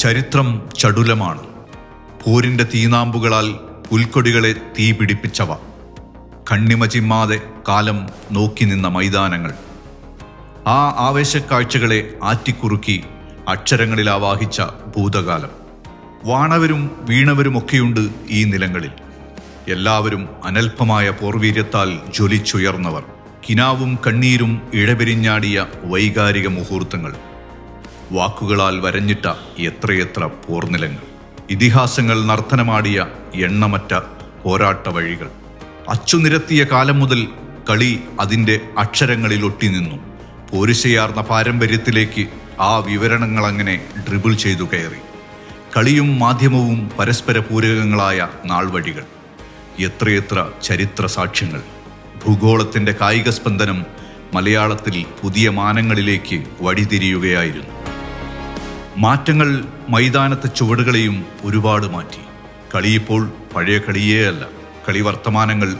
ചരിത്രം ചടുലമാണ്. പോരിന്റെ തീനാമ്പുകളാൽ പുൽക്കൊടികളെ തീപിടിപ്പിച്ചവ കണ്ണിമ ചിമ്മാതെ കാലം നോക്കി നിന്ന മൈതാനങ്ങൾ. ആ ആവേശക്കാഴ്ചകളെ ആറ്റിക്കുറുക്കി അക്ഷരങ്ങളിൽ ആവാഹിച്ച ഭൂതകാലം. വാണവരും വീണവരുമൊക്കെയുണ്ട് ഈ നിലങ്ങളിൽ. എല്ലാവരും അനൽപമായ പോർവീര്യത്താൽ ജ്വലിച്ചുയർന്നവർ. കിനാവും കണ്ണീരും ഇഴപിരിഞ്ഞാടിയ വൈകാരിക മുഹൂർത്തങ്ങൾ. വാക്കുകളാൽ വരഞ്ഞിട്ട എത്രയെത്ര പോർനിലങ്ങൾ. ഇതിഹാസങ്ങൾ നർത്തനമാടിയ എണ്ണമറ്റ പോരാട്ട വഴികൾ. അച്ചുനിരത്തിയ കാലം മുതൽ കളി അതിന്റെ അക്ഷരങ്ങളിൽ ഒട്ടിനിന്നു പോരിശയാർന്ന പാരമ്പര്യത്തിലേക്ക് ആ വിവരണങ്ങൾ അങ്ങനെ ഡ്രിബിൾ ചെയ്തു കയറി. കളിയും മാധ്യമവും പരസ്പര പൂരകങ്ങളായ നാൾവഴികൾ. എത്രയെത്ര ചരിത്ര സാക്ഷ്യങ്ങൾ. ഭൂഗോളത്തിന്റെ കായിക സ്പന്ദനം മലയാളത്തിൽ പുതിയ മാനങ്ങളിലേക്ക് വഴിതിരിയുകയായിരുന്നു. മാറ്റങ്ങൾ മൈതാനത്തെ ചുവടുകളെയും ഒരുപാട് മാറ്റി. കളിയിപ്പോൾ പഴയ കളിയേ അല്ല. കളി വർത്തമാനങ്ങൾ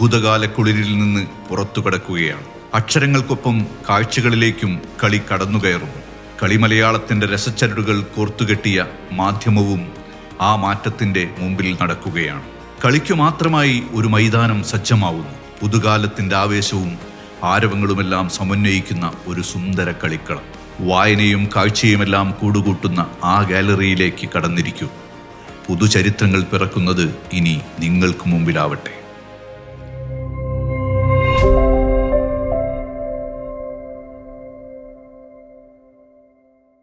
ഭൂതകാലക്കുളിരിൽ നിന്ന് പുറത്തു കടക്കുകയാണ്. അക്ഷരങ്ങൾക്കൊപ്പം കാഴ്ചകളിലേക്കും കളി കടന്നുകയറുന്നു. കളി മലയാളത്തിന്റെ രസച്ചരടുകൾ കോർത്തുകെട്ടിയ മാധ്യമവും ആ മാറ്റത്തിന്റെ മുമ്പിൽ നടക്കുകയാണ്. കളിക്കു മാത്രമായി ഒരു മൈതാനം സജ്ജമാവുന്നു. പുതുകാലത്തിന്റെ ആവേശവും ആരവങ്ങളുമെല്ലാം സമന്വയിക്കുന്ന ഒരു സുന്ദര കളിക്കളം. വായനയും കാഴ്ചയുമെല്ലാം കൂടുകൂട്ടുന്ന ആ ഗാലറിയിലേക്ക് കടന്നിരിക്കൂ. പുതുചരിത്രങ്ങൾ പിറക്കുന്നത് ഇനി നിങ്ങൾക്ക് മുമ്പിലാവട്ടെ.